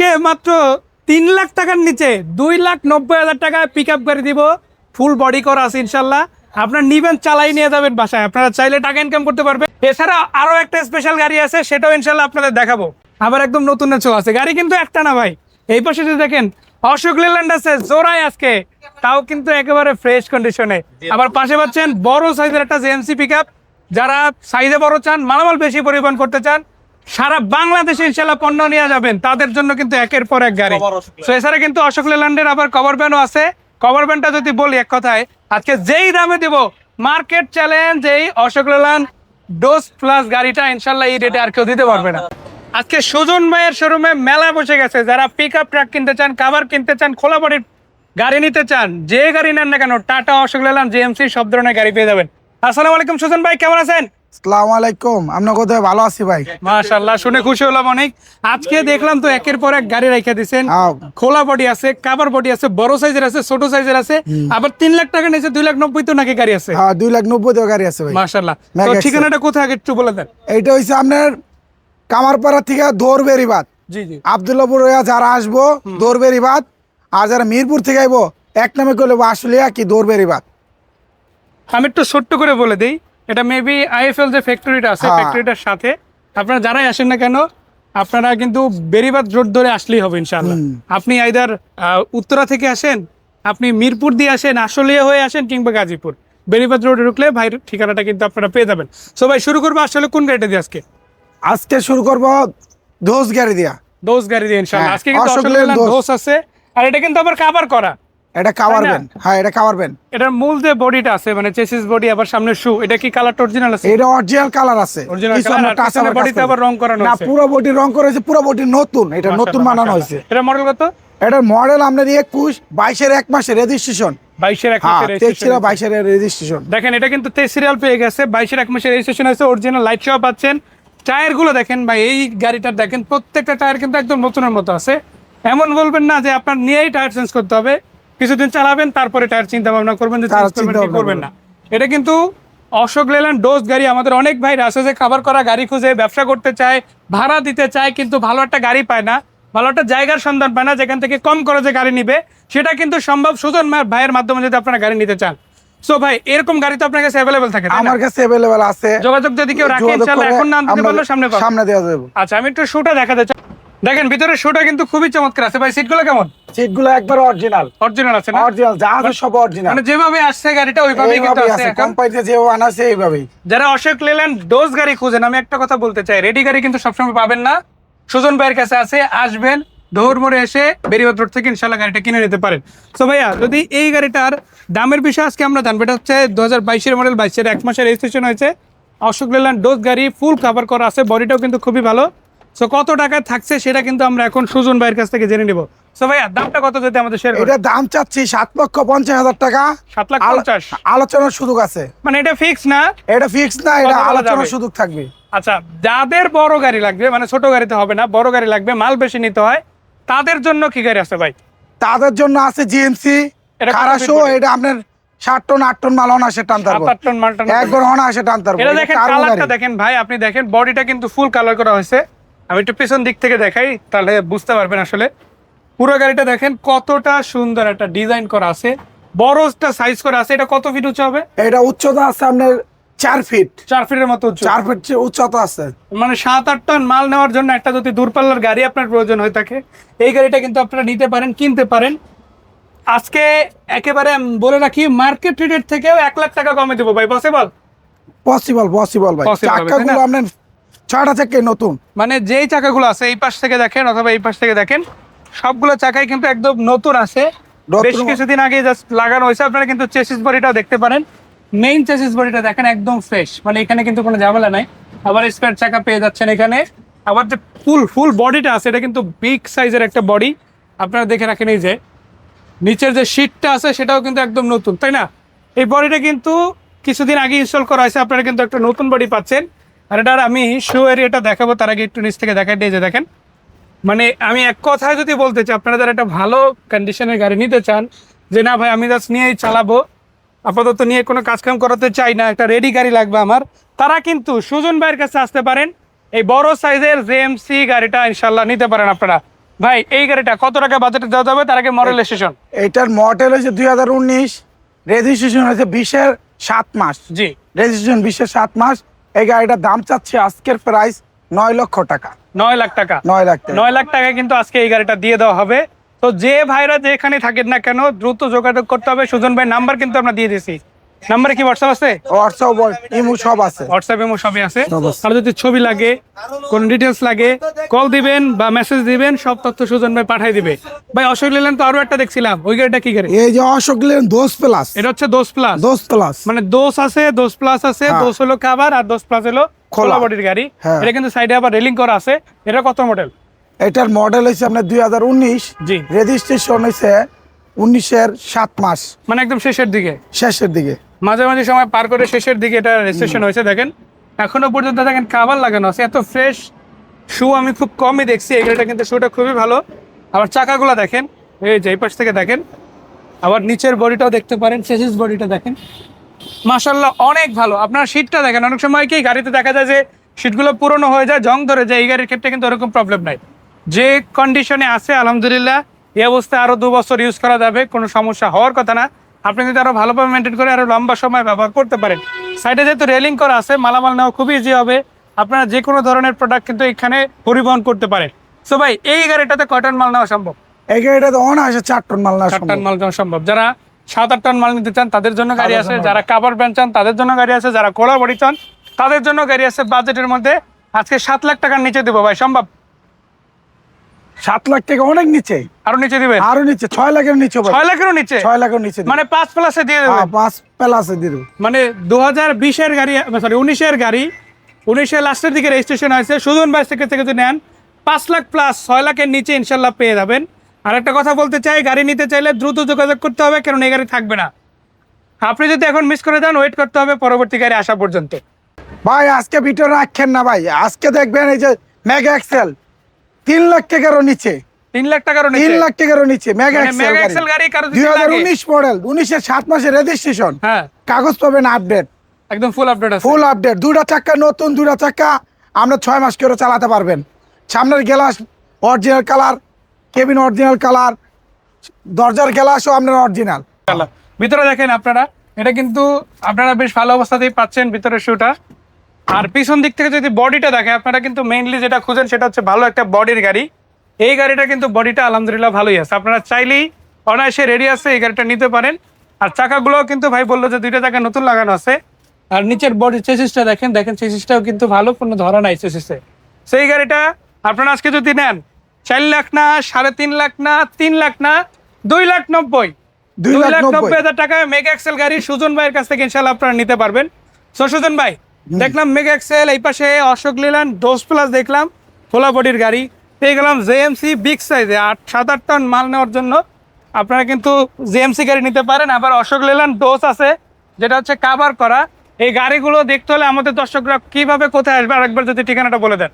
আজকে মাত্র তিন লাখ টাকার নিচে দুই লাখ নব্বই হাজার টাকায় পিক আপ করে দিব ফুল বডি করা আছে ইনশাল্লাহ। আপনার নিবেন, চালাই নিয়ে যাবেন বাসায়। আপনারা চাইলে টাকা ইনকাম করতে পারবে এছাড়া আরও একটা স্পেশাল গাড়ি আছে, সেটাও ইনশাল্লাহ আপনাদের দেখাবো। আবার একদম নতুন ছো আছে। গাড়ি কিন্তু একটা না ভাই। এই পাশে যদি দেখেন, অশোক লেল্যান্ড আছে জোড়াই আজকে। তাও কিন্তু একেবারে ফ্রেশ কন্ডিশনে আবার পাশে পাচ্ছেন, বড় সাইজের একটা জেএমসি পিক যারা সাইজে বড় চান, মালামাল বেশি পরিবহন করতে চান সারা বাংলাদেশে ইনশাল্লাহ পণ্য নিয়ে যাবেন। তাদের জন্য কিন্তু একের পর এক গাড়ি। তো এছাড়া কিন্তু অশোক লেল্যান্ডের আবার কভার ব্যানও আছে। কভার ব্যানটা যদি বলি এক কথায় আজকে যেই দামে দেব মার্কেট চ্যালেঞ্জ এই অশোক লেল্যান্ড ডোজ প্লাস গাড়িটা ইনশাল্লাহ এই রেটে আর কেউ দিতে পারবে না। আজকে সুজন ভাইয়ের শোরুমে মেলা বসে গেছে। যারা পিক আপ ট্রাক কিনতে চান কাভার কিনতে চান খোলা বাড়ির গাড়ি নিতে চান যে গাড়ি নেন না কেন টাটা অশোক লেল্যান্ড জিএমসি সব ধরনের গাড়ি পেয়ে যাবেন। আসসালামু আলাইকুম সুজন ভাই কেমন আছেন? আসসালামু আলাইকুম। আপনার কোথায়? ভালো আছি ভাই। শুনে খুশি হলাম অনেক। আজকে দেখলাম তো একের পর এক গাড়ি দিছেন। হ্যাঁ। খোলা বডি আছে কাভার বডি আছে বড় সাইজের আছে ছোট সাইজের আছে। আবার লাখ টাকা নিচে লাখ নব্বই তো নাকি গাড়ি আছে? হ্যাঁ লাখ নব্বই টাকা গাড়ি আছে ভাই। তো ঠিকানাটা কোথায় আগে একটু বলে দেন। এইটা হইছে আপনার কামারপাড়া থেকে দৌড়বেরি বাদ জি জি। আবদুল্লাপুর যারা আসব দৌড়বেরি বাদ আর যারা মিরপুর থেকে আইবো এক নামে করলে আশুলিয়া কি দৌড়বেরি বাদ আমি একটু ছোট্ট করে বলে দিই। এটা মেবি আইএফএল যে ফ্যাক্টরিটা আছে। ফ্যাক্টরিটার সাথে আপনারা যারাই আসেন না কেন আপনারা কিন্তু বেরিবাদ রোড ধরে আসলেই হবে ইনশাআল্লাহ। আপনি আইদার উত্তরা থেকে আসেন আপনি মিরপুর দিয়ে আসেন আশুলিয়া হয়ে আসেন কিংবা গাজীপুর। বেরিবাদ রোডে ঢুকলে ভাইয়ের ঠিকানাটা কিন্তু আপনারা পেয়ে যাবেন। সো ভাই শুরু করব আসলে কোন গাড়িটা দিয়ে আজকে? আজকে শুরু করব দোষ গাড়ি দিয়া। দোষ গাড়ি দিয়ে ইনশাআল্লাহ। হ্যাঁ, আজকে কিন্তু। দোষ আছে আর এটা কিন্তু আবার কাভার করা। এটা কাভার হ্যাঁ এটা কাভার এটার মূল যে বডিটা আছে মানে চেসিস বডি আবার সামনে শু এটা কি অরিজিনাল আছে? এটা অরিজিনাল কালার আছে। Touch পিছনের আবার। রং করানো না পুরো বডি রং করেছে পুরো বডি নতুন। এটা নতুন বানানো হয়েছে। এটা মডেল কত? এটার মডেল আপনার বাইশের এক মাসের রেজিস্ট্রেশন বাইশের এক হ্যাঁ মাসের তেইশ বাইশের রেজিস্ট্রেশন দেখেন এটা কিন্তু তেইশ সিরিয়াল পেয়ে গেছে বাইশের এক মাসের রেজিস্ট্রেশন আছে অরিজিনাল লাইট সহ পাচ্ছেন। টায়ারগুলো দেখেন ভাই এই গাড়িটার দেখেন প্রত্যেকটা টায়ার কিন্তু একদম নতুনের মতো আছে। এমন বলবেন না যে আপনার নিয়েই টায়ার চেঞ্জ করতে হবে। কিছুদিন চালাবেন তারপরে টায়ার চিন্তা ভাবনা করবেন যে চেঞ্জ করবেন না। এটা কিন্তু অশোক লেল্যান্ড ডোজ গাড়ি আমাদের অনেক ভাইরা আছে যে খাবার করা গাড়ি খুঁজে ব্যবসা করতে চায় ভাড়া দিতে চায় কিন্তু ভালো একটা গাড়ি পায় না ভালো একটা জায়গার সন্ধান পায় না যেখান থেকে কম খরচে গাড়ি নিবে সেটা কিন্তু সম্ভব সুজন ভাইয়ের মাধ্যমে যদি আপনারা গাড়ি নিতে চান। সো ভাই এরকম গাড়ি তো আপনার কাছে অ্যাভেলেবল থাকে আমার কাছে আছে। যোগাযোগ যদি কেউ রাখে ইনশাআল্লাহ এখন নাম দিতে পারলে সামনে সামনে দেওয়া যাবে। আচ্ছা আমি একটু শুটা দেখাতে চাই। দেখেন ভিতরে শুটা কিন্তু খুবই চমৎকার আছে। ভাই সিটগুলো কেমন? সিটগুলো একবার অরিজিনাল অরিজিনাল আছে না? অরিজিনাল যা আছে সব অরিজিনাল মানে যেভাবে আসছে গাড়িটা ওইভাবেই কিন্তু আছে এইভাবেই। যারা অশোক লেল্যান্ড ডোজ গাড়ি খুঁজেন আমি একটা কথা বলতে চাই রেডি গাড়ি কিন্তু সবসময় পাবেন না। সুজন ভাইয়ের কাছে আছে আসবেন দৌড় মোড়ে এসে বেরিবাদ রোড থেকে ইনশাল্লাহ গাড়িটা কিনে নিতে পারেন। তো ভাইয়া যদি এই গাড়িটার দামের বিষয়ে আজকে আমরা জানব এটা হচ্ছে দু হাজার বাইশের মডেল বাইশের এক মাসের রেজিস্ট্রেশন হয়েছে। অশোক লেল্যান্ড ডোজ গাড়ি ফুল কভার করা আছে বডিটাও কিন্তু খুবই ভালো। সো কত টাকায় থাকছে সেটা কিন্তু আমরা এখন সুজন ভাইয়ের কাছ থেকে জেনে নিব। সো ভাইয়া দামটা কত যদি আমাদের শেয়ার এটা দাম চাচ্ছি সাত লক্ষ পঞ্চাশ হাজার টাকা। সাত লাখ পঞ্চাশ। আলোচনার সুযোগ আছে। মানে এটা ফিক্স না? এটা ফিক্স না এটা আলোচনার সুযোগ থাকবে। আচ্ছা যাদের বড় গাড়ি লাগবে মানে ছোট গাড়িতে হবে না বড় গাড়ি লাগবে মাল বেশি নিতে হয় তাদের জন্য কি গাড়ি আছে ভাই? তাদের জন্য আছে জিএমসি body? এটা আপনার ষাট টন আট টন মাল অনাসে টানতে সাত পারব আট টন একবার অনাসে টানতে পারব। এটা দেখেন কালারটা দেখেন ভাই আপনি দেখেন বডিটা কিন্তু ফুল কালার করা হয়েছে। আমি একটু পেছন দিক থেকে দেখাই তাহলে বুঝতে পারবেন আসলে। পুরো গাড়িটা দেখেন কতটা সুন্দর একটা ডিজাইন করা আছে বড়টা সাইজ করা আছে এটা কত ফিট উঁচু হবে? এটা উচ্চতা আছে আপনার চার ফিট চার ফিটের মতো চার ফিট উচ্চতা আছে। মানে সাত আট টন মাল নেওয়ার জন্য একটা যদি দূরপাল্লার গাড়ি আপনার প্রয়োজন হয়ে থাকে এই গাড়িটা কিন্তু আপনারা নিতে পারেন কিনতে পারেন। আজকে একেবারে বলে রাখি মার্কেট রেটের থেকেও এক লাখ টাকা কমে দেবো। ভাই পসিবল পসিবল পসিবল ভাই। চাকাগুলো আপনার ছয়টা থেকে নতুন। মানে যেই চাকাগুলো আছে এই পাশ থেকে দেখেন অথবা এই পাশ থেকে দেখেন সবগুলো চাকাই কিন্তু একদম নতুন আছে। বেশ কিছুদিন আগে জাস্ট লাগানো হয়েছে আপনারা কিন্তু চেসিস বডিটাও দেখতে পারেন। মেইন চেসিস বডিটা দেখেন একদম ফ্রেশ মানে এখানে কিন্তু কোনো ঝামেলা নাই। আবার স্পেয়ার চাকা পেয়ে যাচ্ছেন এখানে। আবার যে ফুল ফুল বডিটা আছে এটা কিন্তু বিগ সাইজের একটা বডি আপনারা দেখে রাখেন এই যে নিচের যে শীটটা আছে সেটাও কিন্তু একদম নতুন তাই না? এই বডিটা কিন্তু কিছুদিন আগে ইনস্টল করা হয়েছে আপনারা কিন্তু একটা নতুন বডি পাচ্ছেন। আর এটার আমি শো এরিয়াটা দেখাবো তার আগে একটু নিচ থেকে দেখাই দিয়ে যে দেখেন। মানে আমি এক কথায় যদি বলতে চাই আপনারা যারা একটা ভালো কন্ডিশনের গাড়ি নিতে চান যে না ভাই আমি জাস্ট নিয়েই চালাবো আপাতত নিয়ে কোনো কাজকাম করাতে চাই না একটা রেডি গাড়ি লাগবে আমার তারা কিন্তু সুজন ভাইয়ের কাছে আসতে পারেন। এই বড় সাইজের জেএমসি গাড়িটা ইনশাল্লাহ নিতে পারেন আপনারা। ভাই এই গাড়িটা কত টাকা বাজেটে দেওয়া যাবে? তার আগে মডেল স্টেশন এটার মডেল হয়েছে দুই হাজার উনিশ রেজিস্ট্রেশন হয়েছে বিশের সাত মাস। জি। রেজিস্ট্রেশন বিশের সাত মাস এই গাড়িটার দাম চাচ্ছে আজকের প্রাইস নয় লক্ষ টাকা। নয় লাখ টাকা। নয় লাখ টাকা। নয় লাখ টাকা কিন্তু আজকে এই গাড়িটা দিয়ে দেওয়া হবে। তো যে ভাইরা যেখানে থাকেন না কেন দ্রুত যোগাযোগ করতে হবে। সুজন ভাই নাম্বার কিন্তু আমরা দিয়ে দিয়েছি। নাম্বারে কি হোয়াটসঅ্যাপ আছে? হোয়াটসঅ্যাপ ইমু সব আছে। হোয়াটসঅ্যাপ এমো সবই আছে। আর যদি ছবি লাগে কোন ডিটেলস লাগে কল দিবেন বা মেসেজ দিবেন সব তথ্য সুজন ভাই পাঠিয়ে দিবে। ভাই অশোক লেলেন তো আরও একটা দেখছিলাম। ওই গাড়িটা কি গাড়ি? এই যে অশোক লেন দোষ প্লাস। এটা হচ্ছে দোস প্লাস। দোষ প্লাস। মানে দোস আছে দোস প্লাস আছে হ্যাঁ। দোস হলো কাভার আর দোস প্লাস হলো খোলা। বডির গাড়ি। হ্যাঁ। এটা কিন্তু সাইডে আবার রেলিং করা আছে। এটা কত মডেল এটার মডেল হয়েছে আপনার দুই হাজার উনিশ। জি। রেজিস্ট্রেশন হয়েছে উনিশের সাত মাস। মানে একদম শেষের দিকে। শেষের দিকে। মাঝে মাঝে সময় পার করে শেষের দিকে এটা রেজিস্ট্রেশন হয়েছে দেখেন। এখনও পর্যন্ত দেখেন কাভার লাগানো আছে এত ফ্রেশ শু আমি খুব কমই দেখছি এই গাড়িটা কিন্তু শুটা খুবই ভালো। আবার চাকাগুলো দেখেন এই যে এই পাশ থেকে দেখেন। আবার নিচের বডিটাও দেখতে পারেন চেসিস বডিটা দেখেন। মাশাল্লাহ অনেক ভালো। আপনার সিটটা দেখেন অনেক সময় কি গাড়িতে দেখা যায় যে সিটগুলো পুরনো হয়ে যায় জং ধরে যায় এই গাড়ির ক্ষেত্রে কিন্তু ওরকম প্রবলেম নাই। যে কন্ডিশনে আছে আলহামদুলিল্লাহ এই অবস্থায় আরও দু বছর ইউজ করা যাবে কোনো সমস্যা হওয়ার কথা না। আপনি যদি আরও ভালোভাবে মেনটেন করে আরও লম্বা সময় ব্যবহার করতে পারেন। সাইডে যেহেতু রেলিং করা আছে মালামাল নেওয়া খুবই ইজি হবে। আপনারা যে কোনো ধরনের প্রোডাক্ট কিন্তু এখানে পরিবহন করতে পারেন। সো ভাই এই গাড়িটাতে কয়টন মাল নেওয়া সম্ভব? এই গাড়িটাতে অনায়াসে চার টন মাল না চার টন মাল নেওয়া সম্ভব। যারা সাত আট টন মাল নিতে চান তাদের জন্য গাড়ি আছে। যারা কাভার ব্যান চান তাদের জন্য গাড়ি আছে। যারা কোলা বডি চান তাদের জন্য গাড়ি আছে। বাজেটের মধ্যে আজকে সাত লাখ টাকার নিচে দেবো ভাই সম্ভব? সাত লাখ থেকে অনেক নিচে। আরও নিচে দিবেন? আরও নিচে ছয় লাখের নিচে ছয় লাখেরও নিচে? ছয় লাখের নিচে মানে পাঁচ প্লাসে দিয়ে হ্যাঁ, দেবেন পাঁচ প্লাসে দিয়ে দেবো। মানে দু হাজার বিশের গাড়ি সরি উনিশের গাড়ি উনিশের লাস্টের দিকে রেজিস্ট্রেশন হয়েছে। সুজন বাইশ থেকে থেকে যদি নেন পাঁচ লাখ প্লাস ছয় লাখের নিচে ইনশাল্লাহ পেয়ে যাবেন। আর একটা কথা বলতে চাই গাড়ি নিতে চাইলে দ্রুত যোগাযোগ করতে হবে কারণ এই গাড়ি থাকবে না। আপনি যদি এখন মিস করে দেন ওয়েট করতে হবে পরবর্তী গাড়ি আসা পর্যন্ত। ভাই আজকে ভিডিও রাখেন না ভাই। আজকে দেখবেন এই যে মেগা এক্সেল তিন লাখ টাকারও নিচে। তিন লাখ টাকারও তিন লাখ টাকারও নিচে। মেগা মানে এক্সেল গাড়ি। দুই হাজার উনিশ মডেল উনিশের সাত মাসের রেজিস্ট্রেশন হ্যাঁ। কাগজ পাবেন আপডেট একদম ফুল আপডেট ফুল আপডেট দুটা চাক্কা নতুন দুটা চাক্কা আমরা ছয় মাস করে চালাতে পারবেন। সামনের glass original colour cabin original colour দরজার গ্লাসও আপনার অরিজিনাল ভিতরে দেখেন আপনারা এটা কিন্তু আপনারা বেশ ভালো অবস্থাতেই পাচ্ছেন ভিতরের শুটা আর পিছন দিক থেকে যদি বডিটা দেখে আপনারা কিন্তু মেইনলি যেটা খুঁজেন সেটা হচ্ছে ভালো একটা বডির গাড়ি। এই গাড়িটা কিন্তু বডিটা আলহামদুলিল্লাহ ভালোই আছে। আপনারা চাইলেই অনায়াসে রেডি আছে এই গাড়িটা নিতে পারেন। আর চাকাগুলো কিন্তু ভাই বলল যে দুইটা চাকা নতুন লাগানো আছে। আর নিচের বডি চেসিসটা দেখেন দেখেন চেসিসটাও কিন্তু ভালো কোনো ধরা নাই চেসিসে সেই গাড়িটা আপনারা আজকে যদি নেন চার লাখ না সাড়ে তিন লাখ না তিন লাখ না দুই লাখ নব্বই। দুই লাখ। নব্বই। হাজার টাকায় মেগা এক্সেল গাড়ি সুজন ভাইয়ের কাছ থেকে ইনশাল্লাহ আপনারা নিতে পারবেন। সো সুজন ভাই দেখলাম মেগা এক্সেল এই পাশে অশোক লিলান ডোস প্লাস দেখলাম খোলা বডির গাড়ি। পেয়ে গেলাম জেএমসি বিগ সাইজে আট সাত আট টন মাল নেওয়ার জন্য। আপনারা কিন্তু জেএমসি গাড়ি নিতে পারেন আবার অশোক লিলান ডোস আছে যেটা হচ্ছে কাভার করা। এই গাড়িগুলো দেখতে হলে আমাদের দর্শকরা কীভাবে কোথায় আসবে? আরেকবার যদি ঠিকানাটা বলে দেন।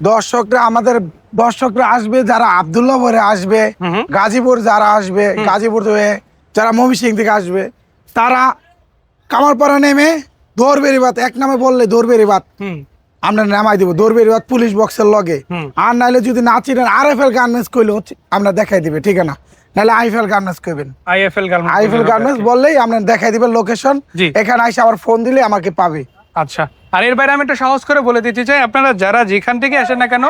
দর্শকরা আমাদের দর্শকরা আসবে যারা আবদুল্লাপুরে আসবে। গাজীপুর যারা আসবে গাজীপুর যারা মমিসিং থেকে আসবে তারা কামারপাড়া নেমে দৌড়বেরি বাত এক নামে বললে দৌড়বেরি বাত আমরা নামাই দিব দৌড়বেরি বাত পুলিশ বক্সের লগে। আর নাইলে যদি না চিনেন আর এফ এল গার্মেন্টস কইলে হচ্ছে আমরা দেখাই দিবে ঠিকানা নাহলে আইফেল গার্মেন্টস কইবেন। আইএফএল গার্মেন্টস গার্মেন্টস বললেই আমরা দেখাই দিবেন লোকেশন এখানে আইসে আবার ফোন দিলে আমাকে পাবে। আচ্ছা। আর এর বাইরে আমি একটা সহজ করে বলে দিতে চাই আপনারা যারা যেখান থেকে আসেন না কেন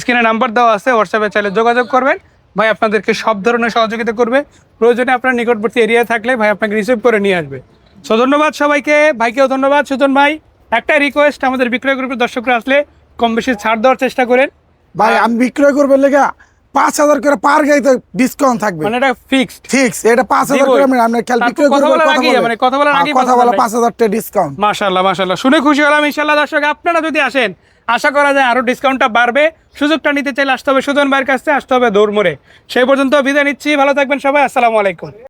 স্ক্রিনে নাম্বার দেওয়া আছে হোয়াটসঅ্যাপে চাইলে যোগাযোগ করবেন। ভাই আপনাদেরকে সব ধরনের সহযোগিতা করবে। প্রয়োজনে আপনার নিকটবর্তী এরিয়ায় থাকলে ভাই আপনাকে রিসিভ করে নিয়ে আসবে। সো ধন্যবাদ সবাইকে। ভাইকেও ধন্যবাদ। সুজন ভাই একটা রিকোয়েস্ট আমাদের বিক্রয় গ্রুপের দর্শকরা আসলে কম বেশি ছাড় দেওয়ার চেষ্টা করেন। ভাই আমি বিক্রয় করবেন লেগে পাঁচ হাজার করে পার গাড়িতে ডিসকাউন্ট থাকবে। মানে এটা ফিক্সড ফিক্স এটা পাঁচ হাজার করে আমি আপনার খেয়াল বিক্রয় কথা করব। মানে কথা বলার হ্যাঁ, আগেই কথা বলা পাঁচ হাজার টাকা ডিসকাউন্ট মাশাল্লাহ মাশাল্লাহ শুনে খুশি হলাম ইনশাল্লাহ দর্শক আপনারা যদি আসেন আশা করা যায় আরও ডিসকাউন্টটা বাড়বে। সুযোগটা নিতে চাইলে আসতে হবে সুজন ভাইয়ের কাছে আসতে হবে দৌড় মোড়ে। সেই পর্যন্ত বিদায় নিচ্ছি। ভালো থাকবেন সবাই। আসসালামু আলাইকুম।